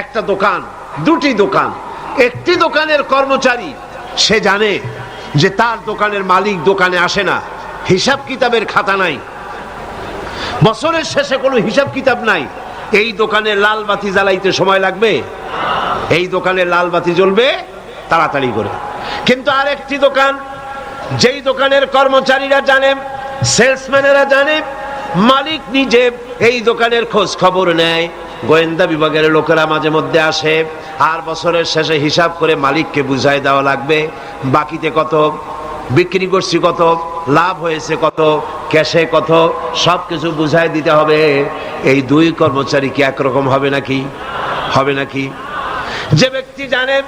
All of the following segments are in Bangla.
একটা দোকান, দুটি দোকান। একটি দোকানের কর্মচারী, সে জানে যে তার দোকানের মালিক দোকানে আসে না, হিসাব কিতাবের খাতা নাই। বছরের শেষে কোনো হিসাব কিতাব নাই। এই দোকানে লাল বাতি জ্বালাইতে সময় লাগবে? এই দোকানে লাল বাতি জ্বলবে? তাড়াতাড়ি করে। কিন্তু আরেকটি দোকান, যেই দোকানের কর্মচারীরা জানে, সেলসম্যানেরা জানে, মালিক নিজে এই দোকানের খোঁজ খবর নেয়। গোয়েন্দা বিভাগের লোকেরা মাঝে মধ্যে আসে। আর বছরের শেষে হিসাব করে মালিককে বুঝাই দেওয়া লাগবে। বাকিতে কত? বিক্রি করছি কত? লাভ হয়েছে কত? ক্যাশে কত? সব কিছু বুঝাই দিতে হবে। এই দুই কর্মচারী কি একরকম হবে নাকি? হবে নাকি? যে ব্যক্তি জানে,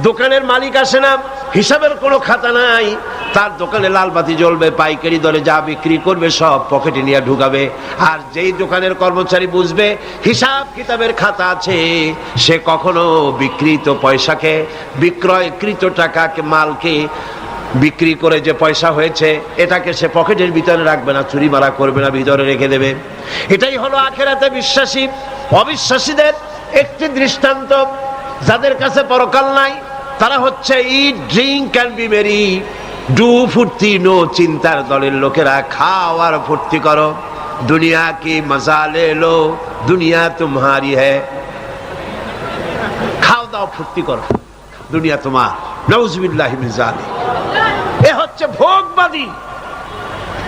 দোকানের মালিক আসে না, হিসাবের কোনো খাতা নাই তার দোকানে লাল বাতি জ্বলবে, পাইকারি দরে যা বিক্রি করবে সব পকেটে নিয়ে ঢুকাবে। আর যেই দোকানের কর্মচারী বুঝবে, হিসাব কিতাবের খাতা আছে, সে কখনো বিক্রিত পয়সাকে, বিক্রয়কৃত টাকাকে, মালকে বিক্রি করে যে পয়সা হয়েছে, এটাকে সে পকেটের ভিতরে রাখবে না, চুরি মারা করবে না, ভিতরে রেখে দেবে। এটাই হলো আখেরাতে বিশ্বাসী, অবিশ্বাসীদের একটি দৃষ্টান্ত। যাদের কাছে পরকাল নাই, তারা হচ্ছে eat drink can be merry do ফুর্তি নো চিন্তার দলের লোকেরা খাও আর ফুর্তি করো। দুনিয়া কি মজা লে লো দুনিয়া হ্যাঁ খাও দাও, ফুর্তি করো। দুনিয়া তোমার। মিজালে এ হচ্ছে ভোগবাদী।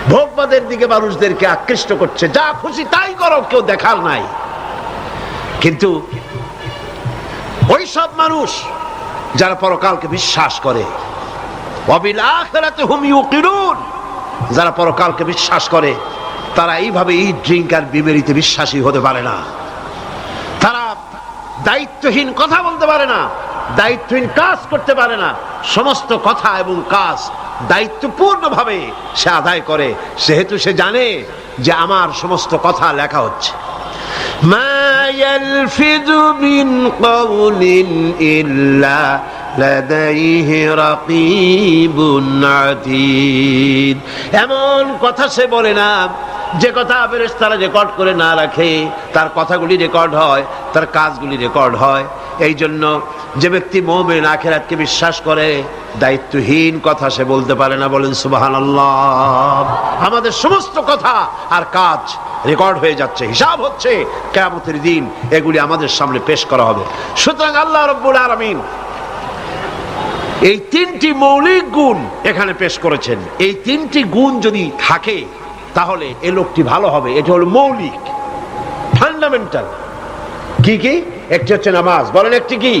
ভোগবাদের দিকে মানুষদেরকে আকৃষ্ট করছে। যা খুশি তাই করো, কেউ দেখার নাই। কিন্তু ওই সব মানুষ যারা পরকালকে বিশ্বাস করে যারা পরকালকে বিশ্বাস করে, তারা এইভাবে এই ড্রিঙ্ক আর বিবেরিতে বিশ্বাসী হতে পারে না। তারা দায়িত্বহীন কথা বলতে পারে না, দায়িত্বহীন কাজ করতে পারে না। সমস্ত কথা এবং কাজ দায়িত্বপূর্ণভাবে সে আদায় করে, সেহেতু সে জানে যে আমার সমস্ত কথা লেখা হচ্ছে। মা ইয়ালফিযু মিন কাউলিন ইল্লা এমন কথা সে বলে না, যে কথা ফেরেশতারা রেকর্ড করে না রাখে, তার কথাগুলি রেকর্ড হয়, তার কাজগুলি রেকর্ড হয়। এই জন্য যে ব্যক্তি মোমেন আখেরাতকে বিশ্বাস করে, দায়িত্বহীন কথা সে বলতে পারে না, বলেন সুবাহান আমাদের সমস্ত কথা আর কাজ রেকর্ড হয়ে যাচ্ছে, হিসাব হচ্ছে কেমতের দিন এগুলি আমাদের সামনে পেশ করা হবে। সুতরাং আল্লাহ রব্বুল আলমিন এই তিনটি মৌলিক গুণ এখানে পেশ করেছেন। এই তিনটি গুণ যদি থাকে, তাহলে এ লোকটি ভালো হবে। এটা হলো মৌলিক ফান্ডামেন্টাল কি কি? একটি হচ্ছে নামাজ। বলেন একটি কি?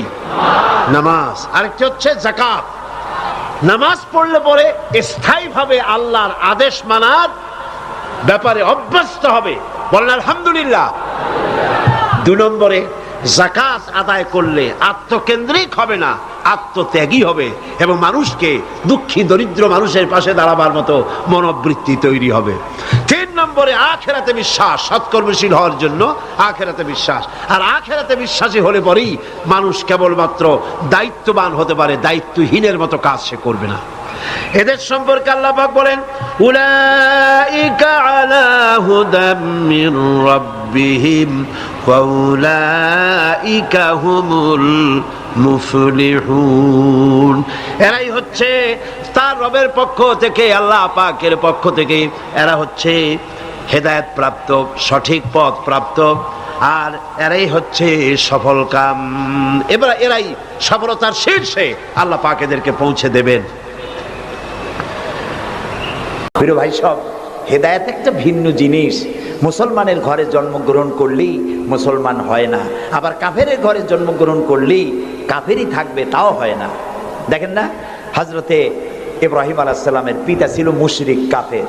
নামাজ। আরেকটি হচ্ছে জাকাত নামাজ পড়লে পরে স্থায়ীভাবে আল্লাহর আদেশ মানার ব্যাপারে অভ্যস্ত হবে। বলেন আলহামদুলিল্লাহ। দু নম্বরে জাকাত আদায় করলে আত্মকেন্দ্রিক হবে না, আত্মত্যাগী হবে এবং মানুষকে দুঃখী, দরিদ্র মানুষের পাশে দাঁড়াবার মতো মনোবৃত্তি তৈরি হবে। তিন নম্বরে আখেরাতে বিশ্বাস, সৎকর্মশীল হওয়ার জন্য আখেরাতে বিশ্বাস। আর আখেরাতে বিশ্বাসী হলে পরেই মানুষ কেবলমাত্র দায়িত্ববান হতে পারে, দায়িত্বহীনের মতো কাজ সে করবে না। এদের সম্পর্কে আল্লাহ বলেন, উলাইকা আলা ওয়া উলাইকা হুমুল মুফলিহুন। এরাই হচ্ছে তার রবের পক্ষ থেকে, আল্লাহ পাকের পক্ষ থেকে, এরা হচ্ছে হেদায়েত প্রাপ্ত সঠিক পথ প্রাপ্ত আর এরাই হচ্ছে সফল কাম। এবার এরাই সফলতার শীর্ষে আল্লাহ পাক এদেরকে পৌঁছে দেবেন। ভাই সব হেদায়ত একটা ভিন্ন জিনিস। মুসলমানের ঘরে জন্মগ্রহণ করলেই মুসলমান হয় না। আবার কাফেরের ঘরে জন্মগ্রহণ করলেই কাফেরই থাকবে, তাও হয় না। দেখেন না হজরতে ইব্রাহিম আলাহিসাল্লামের পিতা ছিল মুশরিক কাফের।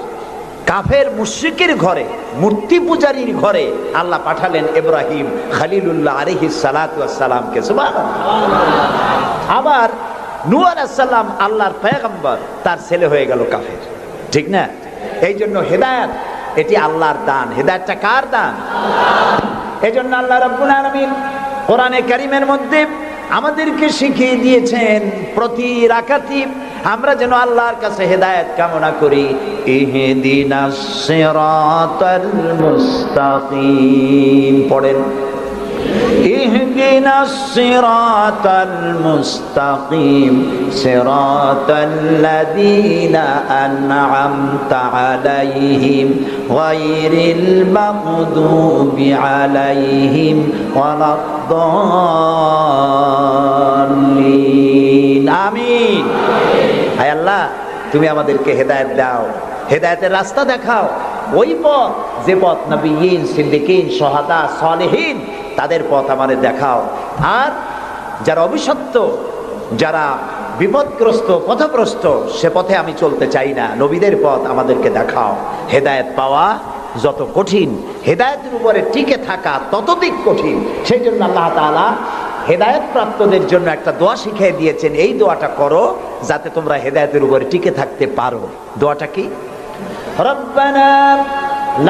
কাফের মুশরিকের ঘরে, মূর্তি পূজারীর ঘরে আল্লাহ পাঠালেন ইব্রাহিম খালিলুল্লাহ আলহি সালাতামকে আবার নূ আলাহিসাল্লাম আল্লাহর পেগম্বর তার ছেলে হয়ে গেল কাফের। ঠিক না? এই জন্য হেদায়ত, এটি আল্লাহর দান। হেদায়তটা কার দান? এই জন্য আল্লাহ রব্বুল আলমিন কোরআনে কারিমের মধ্যে আমাদেরকে শিখিয়ে দিয়েছেন, প্রতি রাকাতি আমরা যেন আল্লাহর কাছে হেদায়েত কামনা করি। পড়েন। اهدنا الصراط المستقيم صراط الذين أنعمت عليهم غير المغضوب عليهم ولا الضالين آمين হায় আল্লাহ তুমি আমাদেরকে হেদায়েত দাও হেদায়েতের রাস্তা দেখাও ওই পথ যে পথ নবীন সিদ্দিকিন সহাদা সালেহীন তাদের পথ আমাদের দেখাও। আর যারা অভিশপ্ত, যারা বিপদগ্রস্ত পথগ্রস্ত সে পথে আমি চলতে চাই না। নবীদের পথ আমাদেরকে দেখাও। হেদায়েত পাওয়া যত কঠিন, হেদায়তের উপরে টিকে থাকা ততদিক কঠিন। সেই জন্য আল্লাহ তাআলা হেদায়েত প্রাপ্তদের জন্য একটা দোয়া শিখিয়ে দিয়েছেন, এই দোয়াটা করো যাতে তোমরা হেদায়তের উপরে টিকে থাকতে পারো। দোয়াটা কি? রব্বানা আমার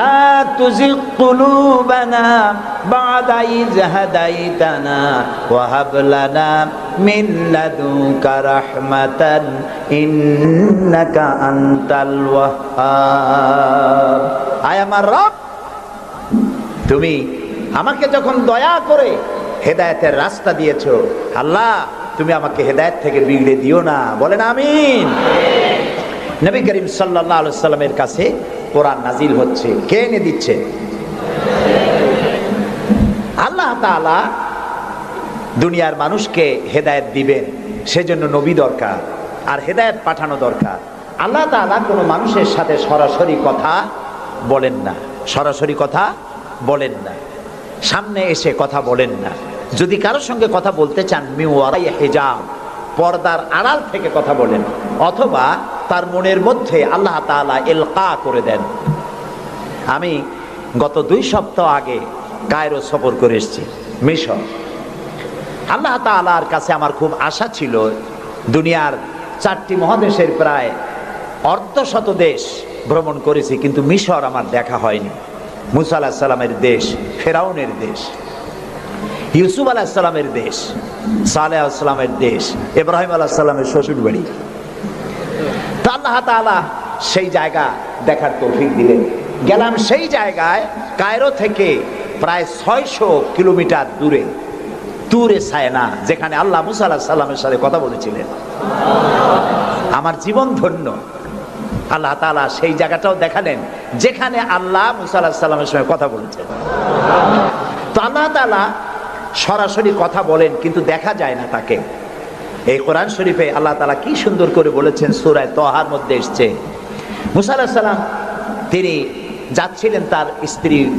তুমি আমাকে যখন দয়া করে হেদায়েতের রাস্তা দিয়েছ, আল্লাহ তুমি আমাকে হেদায়েত থেকে বিগড়ে দিও না। বলেন আমিন। নবী করিম আলাইহি সাল্লামের কাছে কোরআন নাজিল হচ্ছে। কে এনে দিচ্ছে? আল্লাহ তাআলা দুনিয়ার মানুষকে হেদায়েত দিবেন, সেজন্য নবী দরকার, আর হেদায়েত পাঠানো দরকার। আল্লাহ তাআলা কোনো মানুষের সাথে সরাসরি কথা বলেন না। সরাসরি কথা বলেন না। সামনে এসে কথা বলেন না। যদি কারোর সঙ্গে কথা বলতে চান, মিওয়ারাই হেজাব, পর্দার আড়াল থেকে কথা বলেন, অথবা তার মনের মধ্যে আল্লাহ তাআলা এলকা করে দেন। আমি গত দুই সপ্তাহ আগে কায়রো সফর করে এসেছি, মিশর। আল্লাহ তাআলার কাছে আমার খুব আশা ছিল, দুনিয়ার চারটি মহাদেশের প্রায় অর্ধশত দেশ ভ্রমণ করেছি, কিন্তু মিশর আমার দেখা হয়নি। মুসা আলাহ সাল্লামের দেশ, ফেরাউনের দেশ, ইউসুফ আলাহ সাল্লামের দেশ, সালেহ আসলামের দেশ, ইব্রাহিম আলাহ সাল্লামের শ্বশুর বাড়ি আল্লাহ তাআলা সেই জায়গা দেখার তৌফিক দিলেন। গেলাম সেই জায়গায় কায়রো থেকে প্রায় ছয়শো কিলোমিটার দূরে তুরে সায়না, যেখানে আল্লাহ মুসা আলাহ সাল্লামের সাথে কথা বলেছিলেন। আমার জীবন ধন্য। আল্লাহ তাআলা সেই জায়গাটাও দেখালেন, যেখানে আল্লাহ মুসা আলাহ সাল্লামের সঙ্গে কথা বলেছেন। তো আল্লাহ তাআলা সরাসরি কথা বলেন, কিন্তু দেখা যায় না তাকে। এই কোরআন শরীফে আল্লাহ তালা কি সুন্দর করে বলেছেন সুরায় তহার মধ্যে এসছে। মুসা সাল্লাম তিনি যাচ্ছিলেন তার স্ত্রী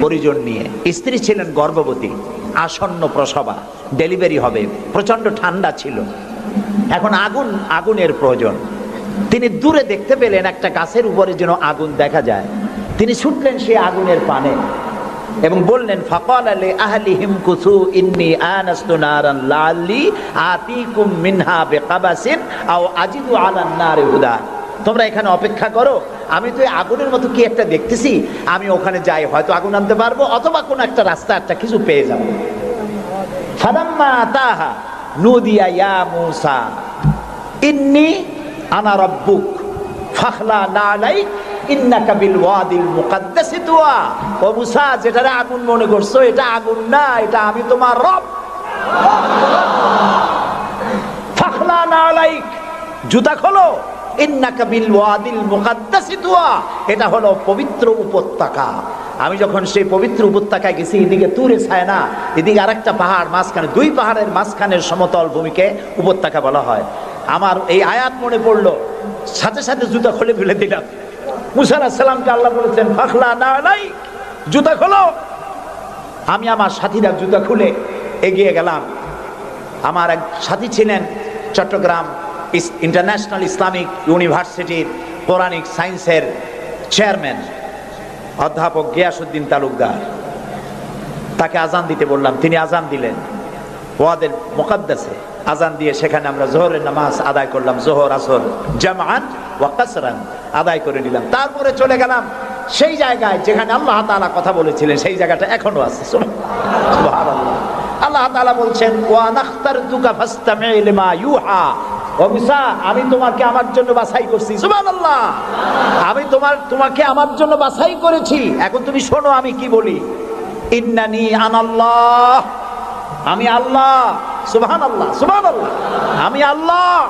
পরিজন নিয়ে। স্ত্রী ছিলেন গর্ভবতী, আসন্ন প্রসবা, ডেলিভারি হবে প্রচণ্ড ঠান্ডা ছিল। এখন আগুন, আগুনের প্রয়োজন। তিনি দূরে দেখতে পেলেন একটা গাছের উপরে যেন আগুন দেখা যায়। তিনি ছুটলেন সেই আগুনের পানে। এবং বললেন, ফাকাল আলী আহলি হিমকুসু ইন্নি আনাস্তু নারান লাল্লি আতিকুম মিনহা বিকাবাসিন আও আজিদু আলান নারে হুদা। তোমরা এখানে অপেক্ষা করো, আমি তো আগুনের মতো কি একটা দেখতেছি? আমি ওখানে যাই, হয়তো আগুন আনতে পারব, অথবা কোনো একটা রাস্তা, একটা কিছু পেয়ে যাব। ফালাম্মা তাহা নুদিয়া ইয়া মুসা, ইন্নি আনা রব্বুক, ফাখলা নালাইক ওয়াদিল আগুন মনে করছ, এটা আগুন না, এটা আমি তোমার রব। জুতা খোলো। ওয়াদিল এটা হলো পবিত্র উপত্যকা। আমি যখন সেই পবিত্র উপত্যকায় গেছি, এদিকে তুরে ছায় না, এদিকে আরেকটা পাহাড়, মাঝখানে, দুই পাহাড়ের মাঝখানের সমতল ভূমিকে উপত্যকা বলা হয়। আমার এই আয়াত মনে পড়ল, সাথে সাথে জুতা খুলে ফেলে দিলাম। আল্লাহ বলেছেন আমি আমার খুলে এগিয়ে গেলাম। আমার এক সাথী ছিলেন চট্টগ্রাম ইন্টারন্যাশনাল ইসলামিক ইউনিভার্সিটির কোরআনিক সায়েন্সের চেয়ারম্যান, অধ্যাপক গিয়াসুদ্দিন তালুকদার। তাকে আজান দিতে বললাম, তিনি আজান দিলেন। ওয়াদের মোকাদ্দাসে। আজান দিয়ে সেখানে আমরা জোহরের নামাজ আদায় করলাম, জোহর, আসর জামান ওয়া কাসরান আদায় করে নিলাম। তারপরে চলে গেলাম সেই জায়গায় যেখানে আল্লাহ তাআলা কথা বলেছিলেন, সেই জায়গাটা এখনও আছে। আল্লাহ তাআলা বলছেন, ওয়া নাখতারতুকা ফাসতামি লিমা ইউহা। আমি তোমাকে আমার জন্য বাছাই করছি। সুবহানাল্লাহ। আমি তোমার, তোমাকে আমার জন্য বাছাই করেছি। এখন তুমি শোনো আমি কি বলি। ইন্নানি আনাল্লাহ। আমি আল্লাহ সুবহান আল্লাহ সুবহান আল্লাহ আমি আল্লাহ,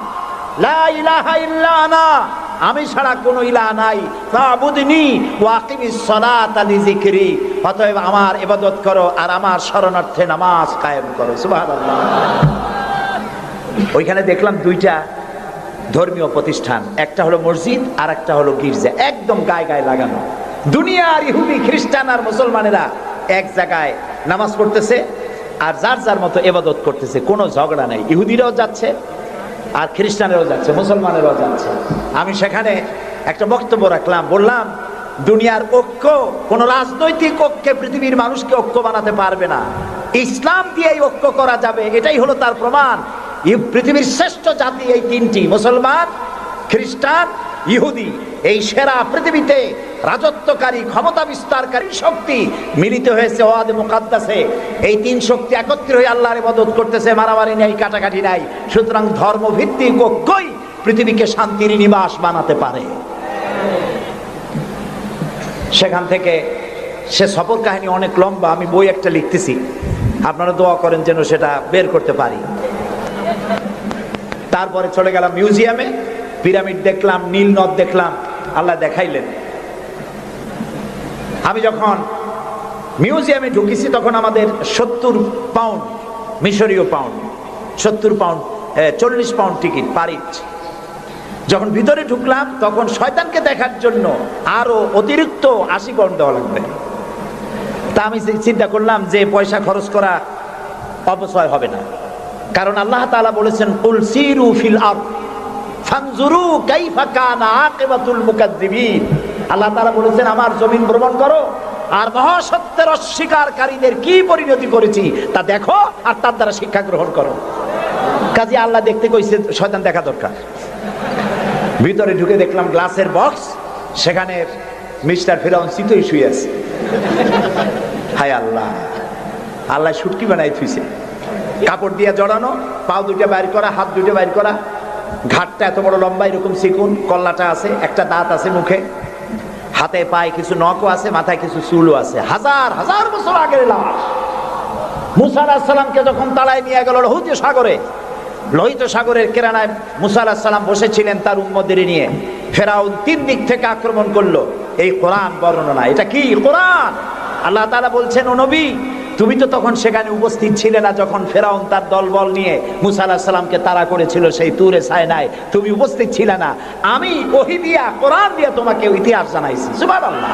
লা ইলাহা ইল্লা আনা। আমি ছাড়া কোনো ইলাহ নাই। ফাবুদনি ওয়াকিমিস সালাতা লিযিকরি। অতএব আমার ইবাদত করো আর আমার শরণার্থে নামাজ কায়েম করো, সুবহানাল্লাহ। ওইখানে দেখলাম দুইটা ধর্মীয় প্রতিষ্ঠান। একটা হলো মসজিদ আর একটা হলো গির্জা। একদম গায়ে গায়ে লাগানো। দুনিয়ার ইহুদি, খ্রিস্টান আর মুসলমানেরা এক জায়গায় নামাজ পড়তেছে। আর যার যার মতো এবাদত করতেছে, কোনো ঝগড়া নাই। ইহুদিরাও যাচ্ছে, আর খ্রিস্টানেরও যাচ্ছে, মুসলমানেরও যাচ্ছে। আমি সেখানে একটা বক্তব্য রাখলাম, বললাম, দুনিয়ার ঐক্য, কোন রাজনৈতিক ঐক্যে পৃথিবীর মানুষকে ঐক্য বানাতে পারবে না। ইসলাম দিয়ে ঐক্য করা যাবে, এটাই হলো তার প্রমাণ। পৃথিবীর শ্রেষ্ঠ জাতি এই তিনটি, মুসলমান, খ্রিস্টান, ইহুদি। এই সেরা পৃথিবীতে রাজত্বকারী, ক্ষমতা বিস্তারকারী শক্তি মিলিত হয়েছে ওয়াদে মুকাদ্দাসে। এই তিন শক্তি একত্রিত হয়ে আল্লাহর ইবাদত করতেছে, মারামারি নাই, কাটাকাটি নাই। সুতরাং ধর্মভিত্তিক ঐক্যই পৃথিবীকে শান্তির নিবাস বানাতে পারে। সেখান থেকে সে সফর কাহিনী অনেক লম্বা, আমি বই একটা লিখতেছি। আপনারা দোয়া করেন যেন সেটা বের করতে পারি। তারপরে চলে গেলাম মিউজিয়ামে, পিরামিড দেখলাম, নীল নদ দেখলাম, আল্লাহ দেখাইলেন। আমি যখন মিউজিয়ামে ঢুকেছি, তখন আমাদের সত্তর পাউন্ড মিশরীয় পাউন্ড সত্তর পাউন্ড চল্লিশ পাউন্ড টিকিট পারিট যখন ভিতরে ঢুকলাম, তখন শয়তানকে দেখার জন্য আরও অতিরিক্ত আশি পাউন্ড দেওয়া লাগবে। তা আমি চিন্তা করলাম যে পয়সা খরচ করা অপচয় হবে না। কারণ আল্লাহ তাআলা বলেছেন কুল সিরু ফিল আপ ফানজুরু কাইফা কানা আকিবাতুল মুকাদ্দিবিন। আল্লাহ তাআলা বলেছেন, আমার জমিন ভ্রমণ করো আর মহাসত্যের অস্বীকারীদের কি পরিণতি করেছি তা দেখো আর তার দ্বারা শিক্ষা গ্রহণ করো। কাজে আল্লাহ দেখতে কইছে, শয়তান দেখা দরকার। ভিতরে ঢুকে দেখলাম গ্লাসের বক্স, সেখানে মিস্টার ফেরাউন চিতই শুয়ে আছে। হায় আল্লাহ আল্লাহ সুটকি বানাই থুইছে। কাপড় দিয়ে জড়ানো, পাও দুইটা বাইর করা, হাত দুইটা বাইর করা। ঘাটটা এত বড় লম্বা, এরকম চিকুন কল্লাটা আছে, একটা দাঁত আছে মুখে। হাতে পায়ে কিছু নখও আছে, মাথায় কিছু চুলও আছে। হাজার হাজার বছর আগের লাশ। মুসালামকে যখন তাড়ায় নিয়ে গেল লোহিত সাগরে, লোহিত সাগরের কেরানায় মুসালাম বসেছিলেন তার উম্মদের নিয়ে। ফেরাউন তিন দিক থেকে আক্রমণ করল। এই কোরআন বর্ণনা, এটা কি? কোরআন! আল্লাহ তাআলা বলছেন, ও নবী তুমি তো তখন সেখানে উপস্থিত ছিলে না যখন ফেরাউন তার দলবল নিয়ে মুসা আলাহিস সালামকে তাড়া করেছিল সেই তুরে সায়নায়। তুমি উপস্থিত ছিলে না। আমি ওহি দিয়া, কোরআন দিয়া তোমাকে ইতিহাস জানাইছি। সুবহানাল্লাহ।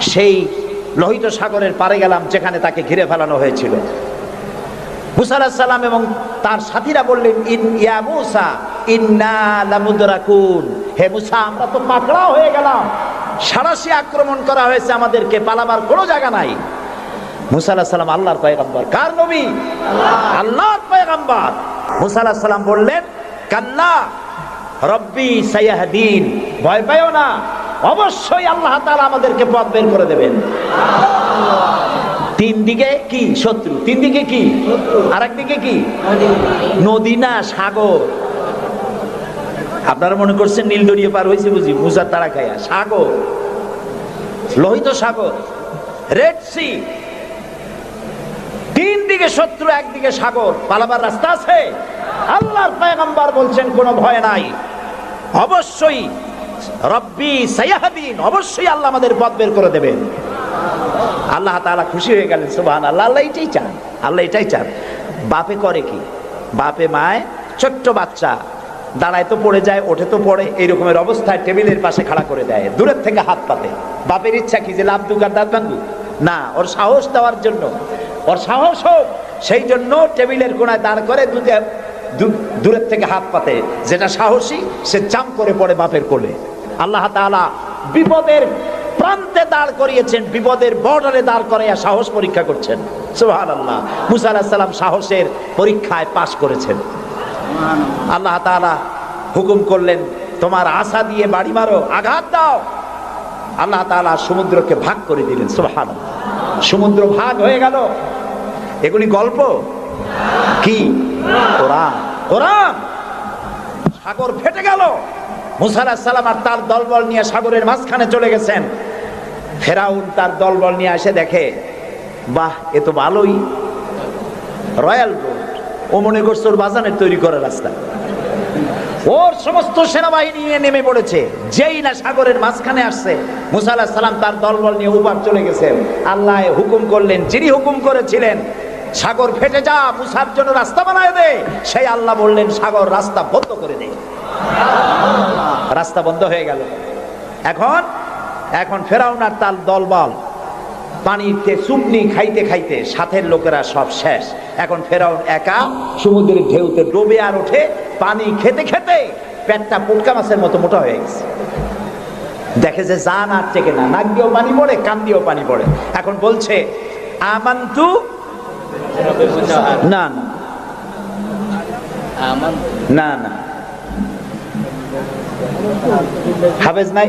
সেই লোহিত সাগরের পারে গেলাম যেখানে তাকে ঘিরে ফেলানো হয়েছিল। মুসা আলাহিস সালাম এবং তার সাথীরা বললেন, ইন ইয়া মুসা, ইন্না লামুদরাকুন। হে মুসা, আমরা তো পাকড়াও হয়ে গেলাম। সারাশি আক্রমণ করা হয়েছে আমাদেরকে, পালাবার কোনো জায়গা নাই। মুসা আলাহিস সালাম আল্লাহর পয়গম্বর। কার নবী? আল্লাহর পয়গম্বর। মুসা আলাহিস সালাম বললেন কাল্লা রব্বি সাইয়াহদিন ভয় পাইও না। অবশ্যই আল্লাহ তাআলা আমাদেরকে পথ বের করে দেবেন। তিন দিকে কি? শত্রু। তিন দিকে কি? আর একদিকে কি? নদী না সাগর? আপনারা মনে করছেন নীল দরিয়ে পার হয়েছে বুঝি? মুসার তারা খায়া। সাগর? লোহিত সাগর? Red sea? দিকে শত্রু, একদিকে সাগর। পালাবার রাস্তা আছে? আল্লাহর পয়গম্বর বলছেন, কোনো ভয় নাই। অবশ্যই রব্বি সাইয়াহাদিন, অবশ্যই আল্লাহ আমাদের পথ বের করে দেবেন। আল্লাহ তাআলা খুশি হয়ে গেলেন সুবহান আল্লাহ আল্লাহ এটাই চান, আল্লাহ এটাই চান। বাপে করে কি? বাপে মায়, ছোট্ট বাচ্চা, দাঁড়ায় তো পড়ে যায়, ওঠে তো পড়ে এইরকমের অবস্থায় টেবিলের পাশে খাড়া করে দেয়, দূরের থেকে হাত পাতে। বাপের ইচ্ছা কি যে লাভ দুগার দাঁত ভাঙ্গু না, ওর সাহস দেওয়ার জন্য ওর সাহস হোক, সেই জন্য টেবিলের কোনায় দাঁড় করে দুধে দূরের থেকে হাত পাতে। যেটা সাহসী, সে চাম করে পড়ে বাপের কোলে। আল্লাহ তাআলা বিপদের প্রান্তে দাঁড় করিয়েছেন, বিপদের বর্ডারে দাঁড় করাইয়া সাহস পরীক্ষা করছেন। সুবহানাল্লাহ। মুসা আলাহিস সালাম সাহসের পরীক্ষায় পাশ করেছেন। আল্লাহ তাআলা হুকুম করলেন, তোমার আশা দিয়ে বাড়ি মারো, আঘাত দাও। আল্লাহ তাআলা সমুদ্রকে ভাগ করে দিলেন, সুবহানাল্লাহ। সমুদ্র ভাগ হয়ে গেল। এগুলি গল্প? কি? সাগর ফেটে গেল। মুসা আলাহিস সালাম আর তার দলবল নিয়ে সাগরের মাঝখানে চলে গেছেন। ফেরাউন তার দলবল নিয়ে এসে দেখে, বাহ, এ তো ভালোই। রয়্যাল রোড ও মনে করছে ওর বাজানের তৈরি করা রাস্তা। ওর সমস্ত সেনাবাহিনী নিয়ে নেমে পড়েছে। যেই না সাগরের মাঝখানে আসছে। মুসা সালাম তার দলবল নিয়ে উপার চলে গেছেন আল্লাহ হুকুম করলেন, যিনি হুকুম করেছিলেন, সাগর ফেটে যা, মুসার জন্য রাস্তা বানায় দে। সেই আল্লাহ বললেন, সাগর, রাস্তা বন্ধ করে দে। রাস্তা বন্ধ হয়ে গেল। এখন এখন ফেরাউন আর তার দলবল পানিতে চুপনি খাইতে খাইতে সাথের লোকেরা সব শেষ। এখন ফেরাউন একা সমুদ্রের ঢেউতে ডোবে আর ওঠে পানি খেতে খেতে পেটটা পুটকা মাছের মতো মোটা হয়ে গেছে। দেখে যে জান আর টেকে না নাক দিয়েও পানি পড়ে কান দিয়েও পানি পড়ে। এখন বলছে আমান্তু? না না। না না। হাফেজ নাই?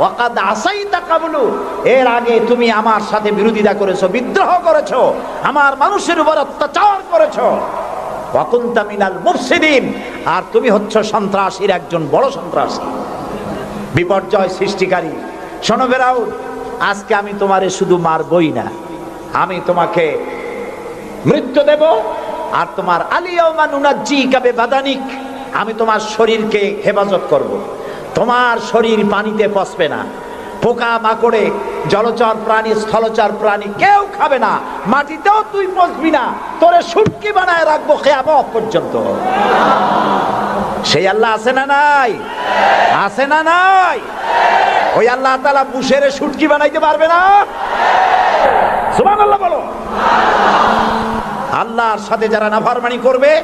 ওয়াকাদ আসাইতা কাবুলু। এর আগে তুমি আমার সাথে বিরোধিতা করেছ, বিদ্রোহ করেছ, আমার মানুষের উপর অত্যাচার করেছ। ওয়াকুনতা মিনাল মুফসিদিন আর তুমি হচ্ছ সন্ত্রাসীর একজন বড় সন্ত্রাসী। বিপর্যয় সৃষ্টিকারী। শোনো ফেরাউন, আজকে আমি তোমারে শুধু মারবই না, আমি তোমাকে মৃত্যু দেব, আর তোমার আলিয়াউমা নুনাজ্জি কাবে বাদানিক আমি তোমার শরীরকে হেফাজত করব। তোমার শরীর পানিতে পচবে না। পোকা মাকড়ে, জলচর প্রাণী, স্থলচর প্রাণী কেউ খাবে না। মাটিতেও তুই পচবি না। তোরে সুটকি বানায় রাখব খেয়ামত পর্যন্ত। সেই আল্লাহ আছে না নাই? আছে না নাই? ওই আল্লাহ তালা বুসের সুটকি বানাইতে পারবে না? সুমান আল্লাহ বলো। আল্লাহর সাথে যারা নাফারমানি করবে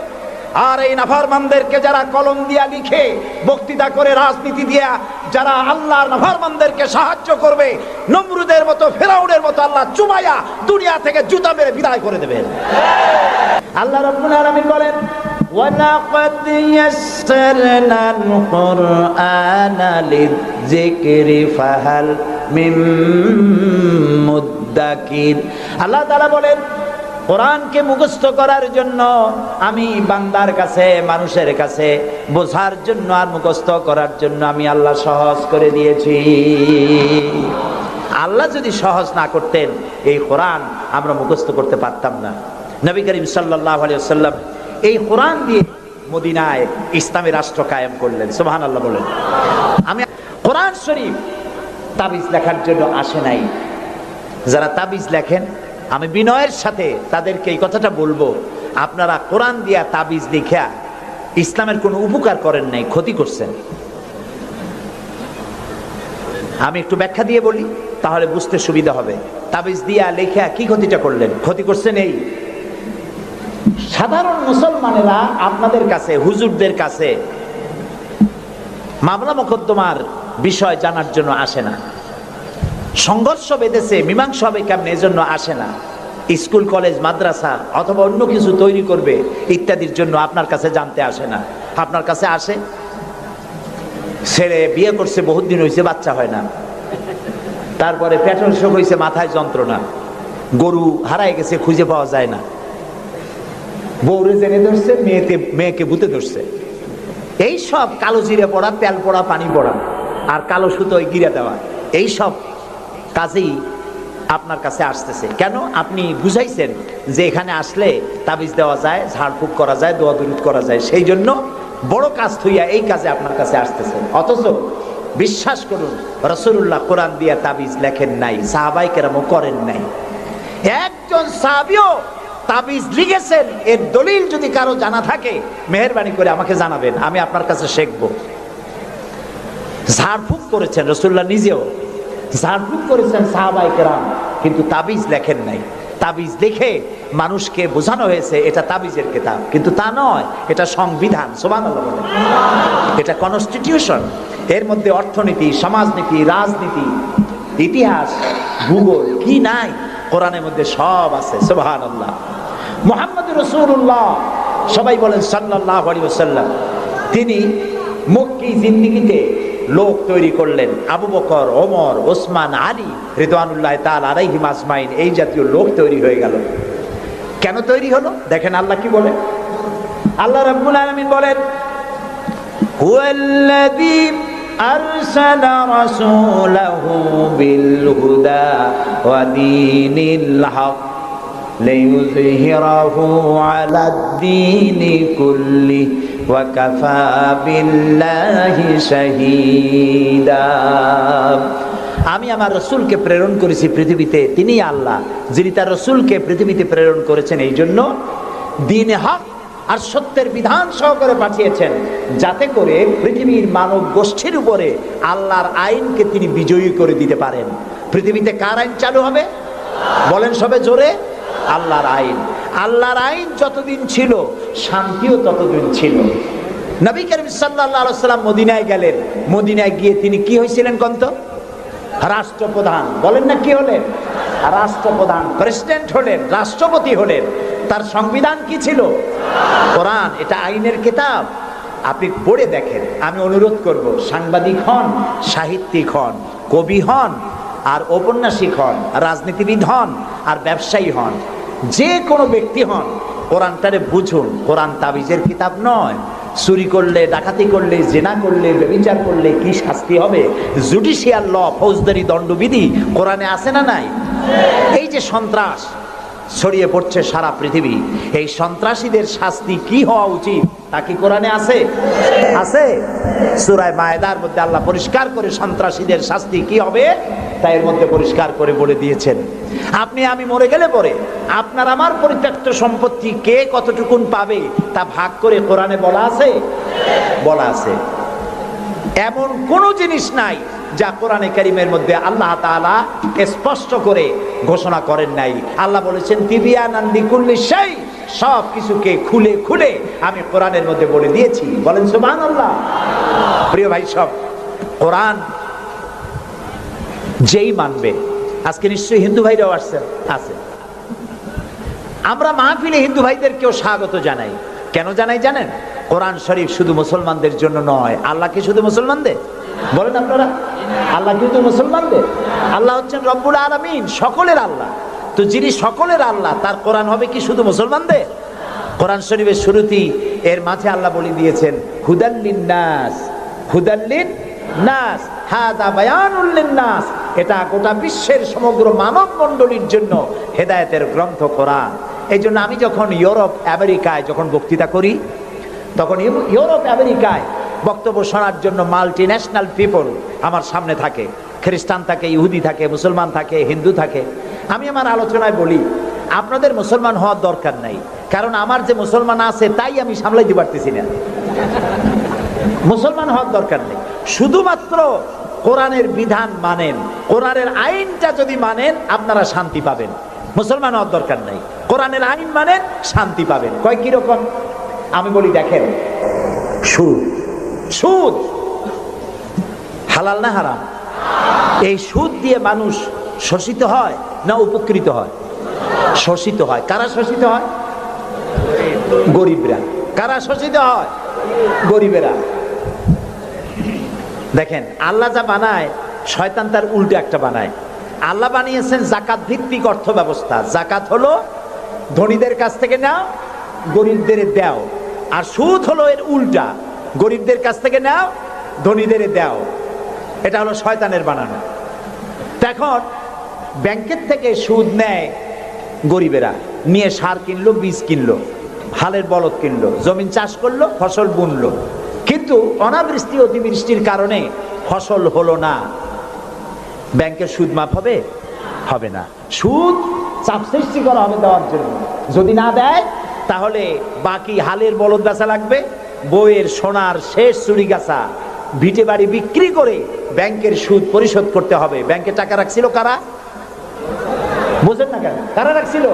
আর এই নাফারমানদেরকে যারা কলম দিয়া লিখে বক্তৃতা করে রাজনীতি দিয়া যারা আল্লাহর নাফারমানদেরকে সাহায্য করবে নমরুদের মতো ফেরাউনের মতো আল্লাহ চুমাইয়া দুনিয়া থেকে জুতা মেরে বিদায় করে দেবেন আল্লাহ রব্বুল আলামিন বলেন ولقد يسرنا القرآن للذكر فهل من মুদ্দাকির আল্লাহ তাআলা বলেন কোরআনকে মুখস্থ করার জন্য আমি বান্দার কাছে, মানুষের কাছে বোঝার জন্য আর মুখস্থ করার জন্য আমি আল্লাহ সহজ করে দিয়েছি। আল্লাহ যদি সহজ না করতেন এই কোরআন আমরা মুখস্থ করতে পারতাম না। নবী করিম সাল্লাহ সাল্লাম এই কোরআন দিয়ে মদিনায় ইসলামী রাষ্ট্র কায়েম করলেন। সুবহান আল্লাহ বলেন। আমি কোরআন শরীফ তাবিজ লেখার জন্য আসে নাই। যারা তাবিজ লেখেন আমি বিনয়ের সাথে তাদেরকে এই কথাটা বলব। আপনারা কোরআন দিয়া তাবিজ লিখা ইসলামের কোনো উপকার করেন নাই, ক্ষতি করছেন। আমি একটু ব্যাখ্যা দিয়ে বলি, তাহলে বুঝতে সুবিধা হবে। তাবিজ দিয়া লেখা কি ক্ষতিটা করলেন? ক্ষতি করছেন এই। সাধারণ মুসলমানেরা আপনাদের কাছে, হুজুরদের কাছে মামলা মোকদ্দমার বিষয় জানার জন্য আসে না। সংঘর্ষ বেঁধেছে, মীমাংসা হবে কেমন? এজন্য আসে না। স্কুল, কলেজ, মাদ্রাসা অথবা অন্য কিছু তৈরি করবে ইত্যাদির জন্য আপনার কাছে জানতে আসে না। আপনার কাছে আসে? ছেলে বিয়ে করছে বহুত দিন হয়েছে বাচ্চা হয় না। তারপরে পেট্রোল শোক হয়েছে মাথায় যন্ত্রণা। গরু হারায় গেছে, খুঁজে পাওয়া যায় না। বউরে জেনে ধরছে মেয়েতে মেয়েকে বুতে ধরছে। এই সব কালো জিরে পড়া, তেল পড়া, পানি পড়া আর কালো সুতোয় গিরে দেওয়া। এই সব কাজেই আপনার কাছে আসতেছে। কেন? আপনি বুঝাইছেন যে এখানে আসলে তাবিজ দেওয়া যায়, ঝাড়ফুঁক করা যায়, দোয়া দূরিত করা যায়। সেই জন্য বড় কাজ থইয়া এই কাজে আপনার কাছে আসতেছে। অথচ বিশ্বাস করুন রসুল্লাহ কোরআন দিয়া তাবিজ লেখেন নাই, সাহাবাই কেরামও করেন নাই। একজন সাহাবিও তাবিজ লিখেছেন, এর দলিল যদি কারও জানা থাকে, মেহরবানি করে আমাকে জানাবেন, আমি আপনার কাছে শিখব। ঝাড়ফুঁক করেছেন রসুল্লাহ নিজেও ঝাড়ফুঁক করেছেন সাহাবাই কেরাম, কিন্তু তাবিজ লেখেন নাই। তাবিজ লিখে মানুষকে বোঝানো হয়েছে, এটা তাবিজের কেতাব। কিন্তু তা নয়, এটা সংবিধান সোমান এটা কনস্টিটিউশন এর মধ্যে অর্থনীতি, সমাজনীতি, রাজনীতি, ইতিহাস, ভূগোল, কি নাই, কোরআনের মধ্যে সব আছে সোহান আল্লাহ মোহাম্মদ রসুল্লাহ সবাই বলেন সাল্লাহ আলী তিনি মক্কি জিন্দিগিতে লোক তৈরি করলেন আবু বকর, ওমর, ওসমান, আলী রিদওয়ানুল্লাহ তাল আলাইহিম আসমাইন এই জাতীয় লোক তৈরি হয়ে গেল। কেন তৈরি হলো? দেখেন আল্লাহ কি বলেন? আল্লাহ রাব্বুল আলামিন বলেন, হুয়াল্লাযী আরসালা রাসূলাহু বিল হুদা ওয়া লিইয়ুযহিরাহু আলাদ-দীনি কুল্লি ওয়া কাফা বিল্লাহি শাহীদা আমি আমার রসুলকে প্রেরণ করেছি পৃথিবীতে তিনি আল্লাহ, যিনি তার রসুলকে পৃথিবীতে প্রেরণ করেছেন এই জন্য দিন হক আর সত্যের বিধান সহকারে পাঠিয়েছেন, যাতে করে পৃথিবীর মানব গোষ্ঠীর উপরে আল্লাহর আইনকে তিনি বিজয়ী করে দিতে পারেন। পৃথিবীতে কার আইন চালু হবে? বলেন সবে জোরে। আল্লাহর আইন। আল্লাহর আইন যতদিন ছিল, শান্তিও ততদিন ছিল। নবী করিম সাল্লাহ সাল্লাম মদিনায় গেলেন। মদিনায় গিয়ে তিনি কি হয়েছিলেন কন্ত? রাষ্ট্রপ্রধান। বলেন না কি হলেন? রাষ্ট্রপ্রধান, প্রেসিডেন্ট হলেন, রাষ্ট্রপতি হলেন। তার সংবিধান কি ছিল? কোরআন, এটা আইনের কিতাব। আপনি পড়ে দেখেন। আমি অনুরোধ করব, সাংবাদিক হন, সাহিত্যিক হন, কবি হন আর ঔপন্যাসিক হন, রাজনীতিবিদ হন, আর ব্যবসায়ী হন, যে কোনো ব্যক্তি হন, কোরআনটারে বুঝুন। কোরআন তাবিজের কিতাব নয়। চুরি করলে, ডাকাতি করলে, জেনা করলে, ব্যবিচার করলে কি শাস্তি হবে? জুডিশিয়াল ল, ফৌজদারি, দণ্ডবিধি কোরআনে আছে না নাই? এই যে সন্ত্রাস ছড়িয়ে পড়ছে সারা পৃথিবী, এই সন্ত্রাসীদের শাস্তি কি হওয়া উচিত? তা কি কোরআনে আছে? আছে। সুরায় মায়েদার মধ্যে আল্লাহ পরিষ্কার করে সন্ত্রাসীদের শাস্তি কি হবে? তা এর মধ্যে পরিষ্কার করে বলে দিয়েছেন। আপনি আমি মরে গেলে পরে আপনার আমার পরিত্যক্ত সম্পত্তি কে কতটুকুন পাবে তা ভাগ করে কোরআনে বলা আছে? বলা আছে। এমন কোন জিনিস নাই যা কোরআনে কারিমের মধ্যে আল্লাহ তাআলা স্পষ্ট করে ঘোষণা করেন নাই। আল্লাহ বলেছেন তিবিয়ানান্দি কুল্লি সেই সব কিছুকে খুলে খুলে আমি কোরআনের মধ্যে বলে দিয়েছি। বলেন সুবহানাল্লাহ। প্রিয় ভাই সব, কোরআন যেই মানবে। আজকে নিশ্চয়ই হিন্দু ভাইরাও আসছেন আছে। আমরা মাহফিলে হিন্দু ভাইদেরকেও স্বাগত জানাই। কেন জানাই জানেন? কোরআন শরীফ শুধু মুসলমানদের জন্য নয়। আল্লাহ কি শুধু মুসলমানদের বলেন আপনারা। আল্লাহ কিন্তু মুসলমানদের আল্লাহ হচ্ছেন রব্বুল আলামিন, সকলের আল্লাহ। তো যিনি সকলের আল্লাহ, তার কোরআন হবে কি শুধু মুসলমানদের কোরআন শরীফের শুরুতেই এর মাঝে আল্লাহ বলে দিয়েছেন হুদাল্লিন নাস হুদাল্লিন নাস হাদা বায়ানুল লিন্নাস এটা গোটা বিশ্বের সমগ্র মানব মণ্ডলীর জন্য হেদায়েতের গ্রন্থ কোরআন। এই জন্য আমি যখন ইউরোপ, আমেরিকায় যখন বক্তৃতা করি, তখন ইউ- ইউরোপ, আমেরিকায় বক্তব্য শোনার জন্য মাল্টি ন্যাশনাল পিপল আমার সামনে থাকে। খ্রিস্টান থাকে, ইহুদি থাকে, মুসলমান থাকে, হিন্দু থাকে। আমি আমার আলোচনায় বলি, আপনাদের মুসলমান হওয়ার দরকার নাই। কারণ আমার যে মুসলমান আছে, তাই আমি সামলাইতে পারতেছি না। মুসলমান হওয়ার দরকার নেই। শুধুমাত্র কোরআনের বিধান মানেন। কোরআনের আইনটা যদি মানেন, আপনারা শান্তি পাবেন। মুসলমান হওয়ার দরকার নাই। কোরআনের আইন মানেন, শান্তি পাবেন। কয় কীরকম আমি বলি, দেখেন, সুদ। সুদ হালাল না হারাম? এই সুদ দিয়ে মানুষ শোষিত হয় না উপকৃত হয়? শোষিত হয়। কারা শোষিত হয়? গরিবরা। কারা শোষিত হয়? গরিবেরা। দেখেন, আল্লাহ যা বানায়, শয়তান তার উল্টো একটা বানায়। আল্লাহ বানিয়েছেন জাকাত ভিত্তিক অর্থ ব্যবস্থা জাকাত হলো ধনীদের কাছ থেকে নাও, গরিবদের দেও। আর সুদ হলো এর উল্টা। গরিবদের কাছ থেকে নাও, ধনীদের দেও। এটা হলো শয়তানের বানানো। এখন ব্যাংকের থেকে সুদ নেয় গরিবেরা। নিয়ে সার কিনলো, বীজ কিনলো, হালের বলদ কিনলো, জমিন চাষ করল, ফসল বুনলো। কিন্তু অনাবৃষ্টি অতিবৃষ্টির কারণে ফসল হলো না। ব্যাংকের সুদ মাপ হবে? হবে না। সুদ চাপ সৃষ্টি করা হবে দেওয়ার জন্য। যদি না দেয়, তাহলে বাকি হালের বলদ বেচা লাগবে। বইয়ের সোনার শেষ চুরি গাছা ভিটে বাড়ি বিক্রি করে ব্যাংকের সুদ পরিশোধ করতে হবে। ব্যাংকে টাকা রাখছিল কারা? বুঝেন না কেন? কারা রাখছিল?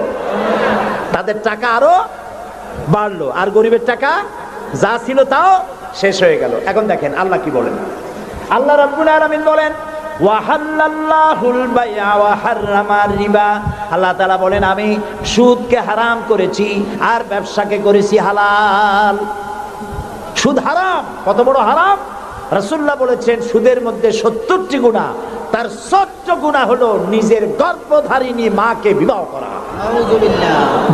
তাদের টাকা আরও বাড়লো। আর গরিবের টাকা যা ছিল তাও শেষ হয়ে গেল। এখন দেখেন আল্লাহ কি বলেন। আল্লাহ রাব্বুল আলামিন বলেন আল্লাহ তাআলা বলেন আমি সুদকে হারাম করেছি আর ব্যবসাকে করেছি হালাল। সুদ হারাম কত বড় হারাম? রাসূলুল্লাহ বলেছেন সুদের মধ্যে সত্তরটি গুণা তার সত্য গুণা হলো নিজের গর্ভধারিণী মাকে বিবাহ করা।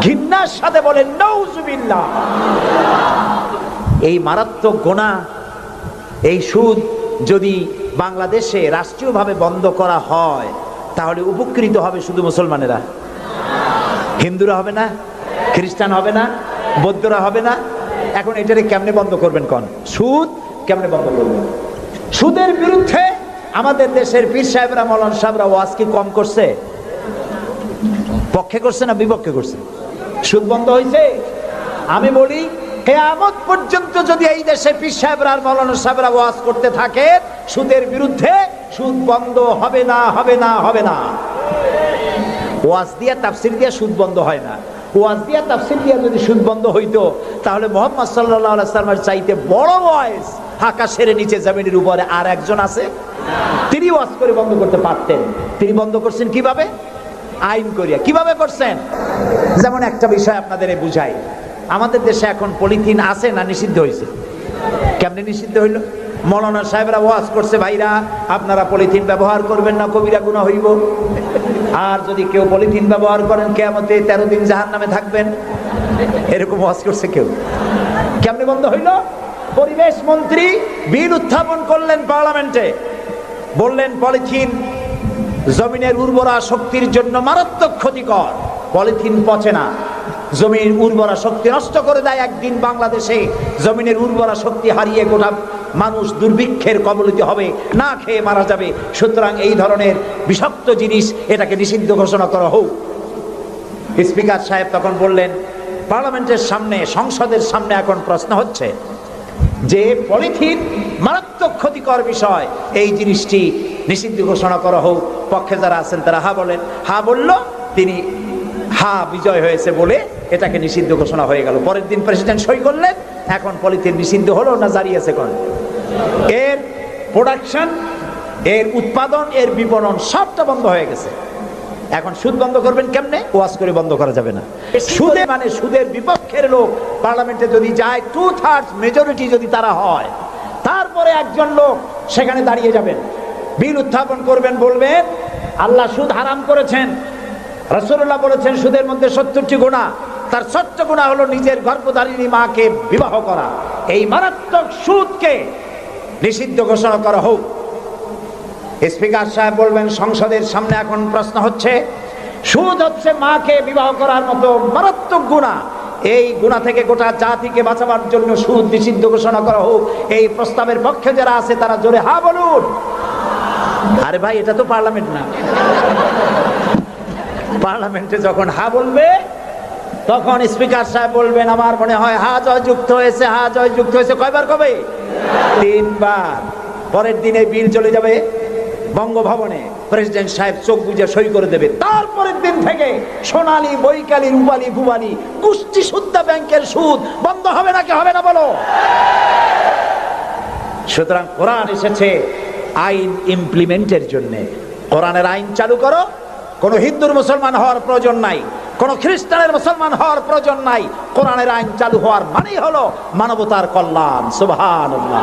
ঘৃণার সাথে বলেন নৌজুবিল্লাহ এই মারাত্মক গোনা, এই সুদ যদি বাংলাদেশে রাষ্ট্রীয়ভাবে বন্ধ করা হয়, তাহলে উপকৃত হবে শুধু মুসলমানেরা। হিন্দুরা হবে না, খ্রিস্টান হবে না, বৌদ্ধরা হবে না। এখন এটারে কেমনে বন্ধ করবেন কন? সুদ কেমনে বন্ধ করবেন? সুদের বিরুদ্ধে আমাদের দেশের পীর সাহেবরা, মলন সাহেবরা ওয়াজ কি কম করছে? পক্ষে করছে না বিপক্ষে করছে? সুদ বন্ধ হয়েছে আমি বলি কেয়ামত পর্যন্ত যদি এই দেশে পীর সাহেবরা আর মৌলানা সাহেবরা ওয়াজ করতে থাকে, সুদের বিরুদ্ধে সুদ বন্ধ হবে না হবে না হবে না। ওয়াজ দিয়া তাফসির দিয়া সুদ বন্ধ হয় না। ওয়াজ দিয়া তাফসির দিয়া যদি সুদ বন্ধ হইতো, তাহলে মোহাম্মদ সাল্লাহ সাল্লামের চাইতে বড় ওয়াইস আকাশের নিচে জমিনের উপরে আর একজন আছে? তিনি ওয়াজ করে বন্ধ করতে পারতেন। তিনি বন্ধ করছেন কীভাবে? আইন করিয়া। কীভাবে করছেন? যেমন একটা বিষয় আপনাদের বুঝাই। আমাদের দেশে এখন পলিথিন আছে না নিষিদ্ধ হয়েছে? কেমনে নিষিদ্ধ হইল? মৌলানা সাহেবরা ওয়াজ করছে, ভাইরা, আপনারা পলিথিন ব্যবহার করবেন না, কবিরা গুণা হইব। আর যদি কেউ পলিথিন ব্যবহার করেন কেমতে তেরো দিন জাহান নামে থাকবেন। এরকম ওয়াজ করছে কেউ। কেমনে বন্ধ হইল? পরিবেশ মন্ত্রী বিল উত্থাপন করলেন পার্লামেন্টে। বললেন, পলিথিন জমিনের উর্বরা শক্তির জন্য মারাত্মক ক্ষতিকর। পলিথিন পচে না। জমির উর্বরা শক্তি নষ্ট করে দেয় একদিন বাংলাদেশে। জমিনের উর্বরা শক্তি হারিয়ে গোটা মানুষ দুর্ভিক্ষের কবলিত হবে, না খেয়ে মারা যাবে। সুতরাং এই ধরনের বিষাক্ত জিনিস এটাকে নিষিদ্ধ ঘোষণা করা হোক। স্পিকার সাহেব তখন বললেন, পার্লামেন্টের সামনে, সংসদের সামনে এখন প্রশ্ন হচ্ছে যে, পলিথিন মারাত্মক ক্ষতিকর বিষয়। এই জিনিসটি নিষিদ্ধ ঘোষণা করা হোক। পক্ষে যারা আছেন তারা হা বলেন। হা বলল, তিনি হা বিজয় হয়েছে বলে এটাকে নিষিদ্ধ ঘোষণা হয়ে গেল। পরের দিন প্রেসিডেন্ট সই করলেন, এখন পলিথিন নিষিদ্ধ হলো না আছে কোন এর প্রোডাকশন এর উৎপাদন, এর বিপণন সবটা বন্ধ হয়ে গেছে। এখন সুদ বন্ধ করবেন কেমনে? ওয়াজ করে বন্ধ করা যাবে না। সুদে মানে সুদের বিপক্ষের লোক। পার্লামেন্টে যদি যায় টু থার্ড মেজরিটি যদি তারা হয়, তারপরে একজন লোক সেখানে দাঁড়িয়ে যাবেন। বিল উত্থাপন করবেন, বলবেন, আল্লাহ সুদ হারাম করেছেন। রসুল্লাহ বলেছেন, সুদের মধ্যে সত্তরটি গুণা তার সত্য গুণা হলো নিজের গর্ভধারিণী মাকে বিবাহ করা। এই মারাত্মক সুদকে নিষিদ্ধ ঘোষণা করা হোক। স্পিকার সাহেব বলবেন, সংসদের সামনে এখন প্রশ্ন হচ্ছে, সুদ হচ্ছে মাকে বিবাহ করার মতো মারাত্মক গুণা এই গুণা থেকে গোটা জাতিকে বাঁচাবার জন্য সুদ নিষিদ্ধ ঘোষণা করা হোক। এই প্রস্তাবের পক্ষে যারা আছে, তারা জোরে হা বলুন। আরে ভাই, এটা তো পার্লামেন্ট না। পার্লামেন্টে যখন হা বলবে তখন স্পিকার সাহেব বলবেন, আমার মনে হয় হা জয় যুক্ত হয়েছে, হা জয় যুক্ত হয়েছে। কয়বার কবে? তিনবার। পরের দিনে বিল চলে যাবে বঙ্গভবনে। প্রেসিডেন্ট সাহেব চোখ বুঝে সই করে দেবে। তারপরের দিন থেকে সোনালি, বৈকালী, রূপালী, ভুবালী, কুষ্টি সুদ্ধা ব্যাংকের সুদ বন্ধ হবে নাকি হবে না বলো? সুতরাং কোরআন এসেছে আইন ইমপ্লিমেন্টের জন্য। কোরআনের আইন চালু করো কোনো হিন্দুর মুসলমান হওয়ার প্রয়োজন নাই, কোন খ্রিস্টানের মুসলমান হওয়ার প্রয়োজন নাই, কোরআনের আইন চালু হওয়ার মানেই হলো মানবতার কল্যাণ, সুবহানাল্লাহ।